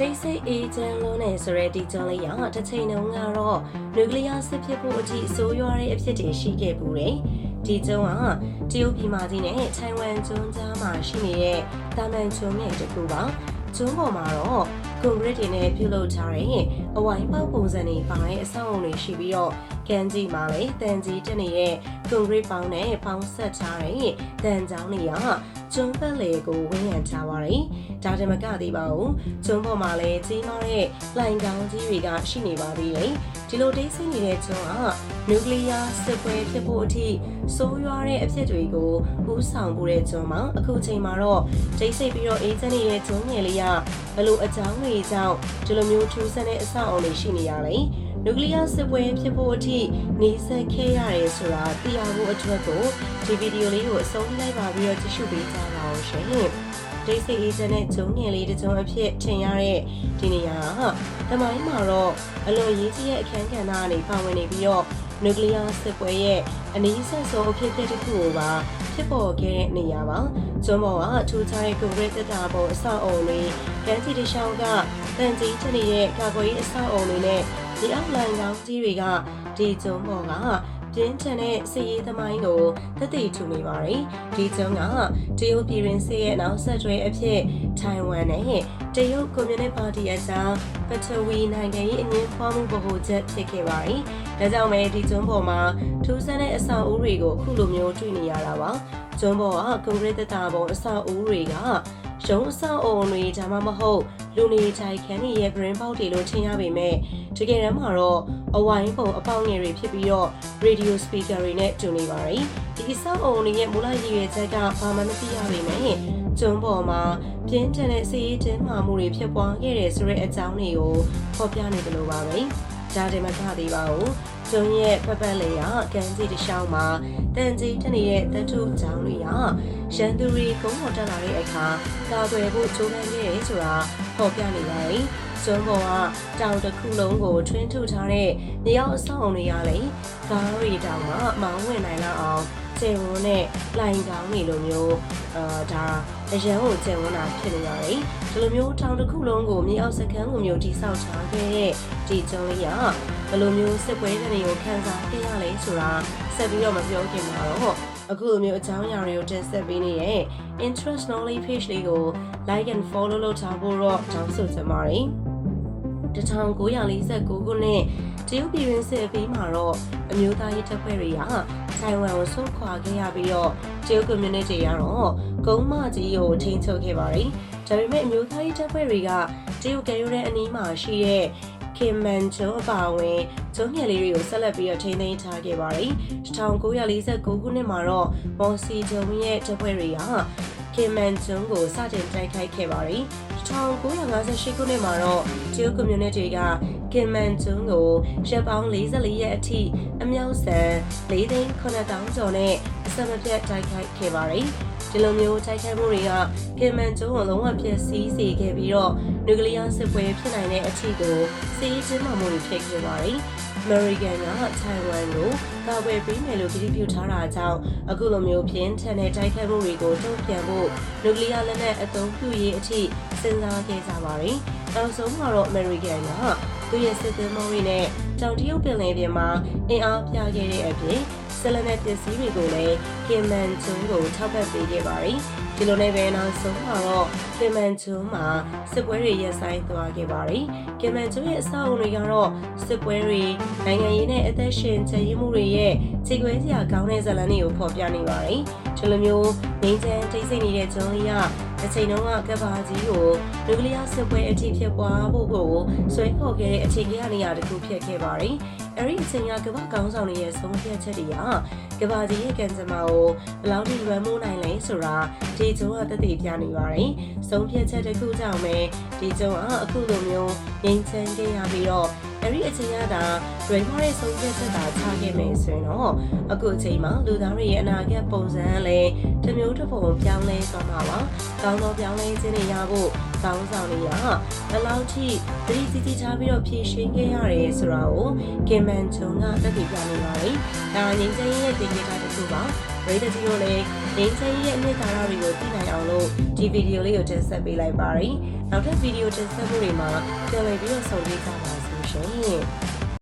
တိတ်ဆိတ်အေးချမ်းလုံးနဲ့ဆိုရဲဒီကျွန်းလေးရတစ်ချိန်တုန်းကတော့နျူကလ িয়ার စစ်ဖြစ်ဖို့အထိအဆိုးရွားတဲ့အဖြစ်တွေရှိခဲ့ပူတယ်။ဒီကျွန်းကတရုတ်ပြည်မကြီးနဲ့ထိုင်ဝမ်ကျွန်းကြားမှာရှိနေတဲ့တာမန်ကျွန်းရဲ့တစ်ခုပါ။ကျွန်းပေါ်မှာတော့ကွန်ကရစ်တွေနဲ့ပြုလုပ်ထားတဲ့အဝိုင်းပေါက်ပုံစံတွေပါတဲ့အဆောက်အုံတွေရှိပြီးတော့ကန်ကြီးမှာလည်းတန်ကြီးတက်နေတဲ့ကွန်ကရစ်ပေါင်းနဲ့ပေါင်းဆက်ထားတဲ့တန်ကြောင်းတွေက ကျွန်းပတ်လေကိုဝန်းရံထားပါတယ်။ဒါတမကသေးပါဘူး။ကျွန်းပေါ်မှာလည်းကြီးမားတဲ့လှိုင်ကောင်းကြီးတွေကရှိနေပါသေးတယ်။ဒီလိုတိတ်ဆိတ်နေတဲ့ကျွန်းကနျူကလ িয়ার စစ်ပွဲဖြစ်ဖို့အထိဆိုးရွားတဲ့အဖြစ်တွေကိုဥဆောင်ပို့တဲ့ကျွန်းမှာအခုချိန်မှာတော့တိတ်ဆိတ်ပြီးတော့အေးချမ်းနေတဲ့ကျွန်းငယ်လေးကဘလို့အကြောင်းတွေကြောင့်ဒီလိုမျိုးထူးဆန်းတဲ့အဆောက်အအုံတွေရှိနေရလဲ။ နျူကလ িয়ার စစ်ပွဲဖြစ်ဖို့အထိနေဆက်ခဲ့ရတယ်ဆိုတာသိရဖို့အတွက်ကိုဒီဗီဒီယိုလေးကိုအဆုံးလိုက်ပါပြီးတော့ကြည့်ရှုပေးကြပါဦးရှင်။ဒိတ်စိတ်အေဂျင့်နဲ့ဂျုံငယ်လေးတစ်စုံအဖြစ်ထင်ရတဲ့ဒီနေရာကတမိုင်းမှာတော့အလွန်ရေးကြီးတဲ့အခန်းကဏ္ဍကနေပါဝင်နေပြီးတော့နျူကလ িয়ার စစ်ပွဲရဲ့အနည်းဆက်ဆုံးအဖြစ်အပျက်တစ်ခုကိုပါဖြစ်ပေါ်ခဲ့တဲ့နေရာပါကျွန်းပေါ်ကထူးခြားတဲ့ကွန်ကရစ်တက်တာပေါ်အဆောက်အုံတွေကမ်းခြေတစ်လျှောက်ကတန်ကြီးချနေတဲ့ကာကွယ်ရေးအဆောက်အုံတွေနဲ့ ဒီအောက်လိုင်းကောင်းကြီးတွေကဒီကျွန်းပေါ်ကပြင်းထန်တဲ့စစ်ရေးသမိုင်းကိုသက်သေထူနေပါတယ်။ဒီကျွန်းကတရုတ်ပြည်တွင်စစ်ရဲ့နောက်ဆက်တွဲအဖြစ်ထိုင်ဝမ်နဲ့တရုတ်ကွန်မြူနစ်ပါတီအကြားပထဝီနိုင်ငံရေးအငင်းပွားမှုဗဟိုချက်ဖြစ်ခဲ့ပါတယ်။ဒါကြောင့်ပဲဒီကျွန်းပေါ်မှာထူးဆန်းတဲ့အဆောက်အဦတွေကိုအခုလိုမျိုးတွေ့နေရတာပါ။ကျွန်းပေါ်ကကွန်ကရစ်တာပေါ်အဆောက်အဦတွေက ရုံးအဆောက်အုံတွေဒါမှမဟုတ်လူနေထိုင်ခန်းတွေရဲ့ brain ပေါက်တွေလို့ထင်ရပေမဲ့တကယ်တမ်းမှာတော့အဝိုင်းပုံအပေါက်ငယ်တွေဖြစ်ပြီးတော့ radio speaker တွေနဲ့တူနေပါတယ်ဒီအဆောက်အုံတွေရဲ့မူလရည်ရွယ်ချက်ကဘာမှမသိရပေမဲ့ကျွန်းပေါ်မှာပြင်းထန်တဲ့စီးရေးတင်းမာမှုတွေဖြစ်ပွားခဲ့တယ်ဆိုတဲ့အကြောင်းတွေကိုဖော်ပြနေတယ်လို့ပါပဲ ဒါတည်းမကသေးပါဘူးကျွန်းရဲ့ဖက်ဖက်လေးကကန်စီတစ်လျှောက်မှာတန်ကြီးတက်နေတဲ့တထုအကြောင်းတွေကရန်သူတွေကုန်းပေါ်တက်လာတဲ့အခါကာကွယ်ဖို့ကြိုးပမ်းခဲ့တယ်ဆိုတာဖော်ပြနေပါတယ်ကျွန်းပေါ်ကတောင်တစ်ခုလုံးကိုထွင်းထုထားတဲ့နေရောက်အဆောက်အုံတွေရလေကားရီတောင်ကမောင်းဝင်နိုင်လောက်အောင်ကျေဝန်းနဲ့လိုင်ကောင်းနေလိုမျိုးအာဒါ အရန်ကိုကျေဝန်းတာဖြစ်နေရတယ်ဒီလိုမျိုးတောင်တစ်ခုလုံးကိုမြေအောက်စခန်းလိုမျိုးတိဆောက်ထားခဲ့တဲ့ဒီကျွန်းလေးကဘယ်လိုမျိုးစစ်ပွဲတွေကိုခန်းစားခဲ့ရလဲဆိုတာဆက်ပြီးတော့မပြောခင်မှာတော့အခုလိုမျိုးအကြောင်းအရာတွေကိုတင်ဆက်ပေးနေတဲ့ interest knowledge page လေးကို like and follow လုပ်ထားဖို့တော့တောင်းဆိုချင်ပါတယ်1949ခုနှစ်တရုတ်ပြည်ရင်းစစ်ပြီးမှာတော့အမျိုးသားရေးတပ်ဖွဲ့တွေက ထိုင်ဝမ်ကိုဆုတ်ခွာခဲ့ရပြီးတော့တရုတ်ကွန်မြူနတီကတော့ဂုံးမကြီးကိုထိန်းချုပ်ခဲ့ပါတယ်။ဒါပေမဲ့အမျိုးသားရေးတပ်ဖွဲ့တွေကတရုတ်ကဲရိုးတဲ့အနီးမှာရှိတဲ့ခင်မန်ကျွန်းအပါအဝင်ကျွန်းငယ်လေးတွေကိုဆက်လက်ပြီးတော့ထိန်းသိမ်းထားခဲ့ပါတယ်။1949ခုနှစ်မှာတော့မော်စီကျွန်းရဲ့တပ်ဖွဲ့တွေကခင်မန်ကျွန်းကိုစတင်တိုက်ခိုက်ခဲ့ပါတယ်။1958ခုနှစ်မှာတော့တရုတ်ကွန်မြူနတီက ကင်မန်ကျွန်းကိုရပ်ပေါင်း44ရက်အထိအမြောက်ဆန်၄သိန်း9000ကျော်နဲ့အစမပြတ်တိုက်ခိုက်ခဲ့ပါတယ်။ဒီလိုမျိုးတိုက်ခိုက်မှုတွေကကင်မန်ကျွန်းကိုလုံးဝပြည့်စည်စေခဲ့ပြီးတော့နျူကလ িয়ার စစ်ပွဲဖြစ်နိုင်တဲ့အထိကိုစီးရီးချင်းမှမှုတွေဖြစ်ခဲ့ပါတယ်။ American ကထိုင်ဝမ်ကိုကာကွယ်ပေးမယ်လို့ကြေညာထားတာကြောင့်အခုလိုမျိုးဖြင်းထန်တဲ့တိုက်ခိုက်မှုတွေကိုတုံ့ပြန်ဖို့နျူကလ িয়ার လက်နက်အသုံးပြုရေးအထိစဉ်းစားခဲ့ကြပါတယ်။နောက်ဆုံးမှာတော့ American က သူရဲ့စစ်သည်မောတွေနဲ့တောင်တရုတ်ပင်လယ်ပြင်မှာအင်အားပြခဲ့တဲ့အပြင် ဆလနက်ပစ္စည်းတွေကိုလည်းကင်မန်ကျွန်းကိုထောက်ပံ့ပေးခဲ့ပါတယ်။ဒီလိုနဲ့ပဲနောက်ဆုံးမှာတော့ကင်မန်ကျွန်းမှာစစ်ပွဲတွေရပ်ဆိုင်းသွားခဲ့ပါတယ်။ကင်မန်ကျွန်းရဲ့အဆောက်အုံတွေကတော့စစ်ပွဲတွေနိုင်ငံရေးနဲ့အသက်ရှင်ချရေးမှုတွေရဲ့ခြေခွဲစရာကောင်းတဲ့ဇာတ်လမ်းတွေကိုဖော်ပြနေပါတယ်။ဒီလိုမျိုးငင်းချမ်းတိတ်ဆိတ်နေတဲ့ကျွန်းလေးကအချိန်တုန်းကကပ်ပါကြီးကိုနျူကလ িয়ার စစ်ပွဲအထိဖြစ်ပွားဖို့ကိုဆွဲခေါ်ခဲ့တဲ့အချိန်ကြီးကနေရာတစ်ခုဖြစ်ခဲ့ပါတယ်။ အဲ့ဒီအချိန်ကကမ္ဘာကောင်းဆောင်တွေရဲ့ဆုံးဖြတ်ချက်တွေကကဘာကြီးရဲ့ကံကြမ္မာကိုဘယ်လောက်ထိလွှမ်းမိုးနိုင်လဲဆိုတာဒီကျုံကတသက်ပြနေပါတယ်။ဆုံးဖြတ်ချက်တစ်ခုကြောင့်ပဲဒီကျုံကအခုလိုမျိုးငြိမ်းချမ်းခဲ့ရပြီးတော့ အဲ့ဒီအချိန်ကဒါရွေးခွာတဲ့ဆုံးဖြတ်ချက်သာချခဲ့မယ်ဆိုရင်တော့အခုအချိန်မှာလူသားတွေရဲ့အနာဂတ်ပုံစံလည်းတစ်မျိုးတစ်ပုံပြောင်းလဲသွားမှာပါ။ကောင်းသောပြောင်းလဲခြင်းတွေရဖို့ကောင်းဆောင်တွေကဘယ်လောက်ထိသတိကြီးကြီးထားပြီးတော့ဖြည့်ရှင်းခဲ့ရတယ်ဆိုတာကိုကင်မန်ချုံကသက်သေပြနေပါတယ်။ဒါငင်းချင်းရဲ့တင်ကြတာတစ်ခုပါ။ပရိသတ်ကြီးတို့လည်းငင်းချင်းရဲ့အနှစ်သာရတွေကိုသိနိုင်အောင်လို့ဒီဗီဒီယိုလေးကိုတင်ဆက်ပေးလိုက်ပါရယ်နောက်ထပ်ဗီဒီယိုတင်ဆက်မှုတွေမှာပြန်လည်ပြီးတော့ဆုံတွေ့ကြပါ စို့ရှင်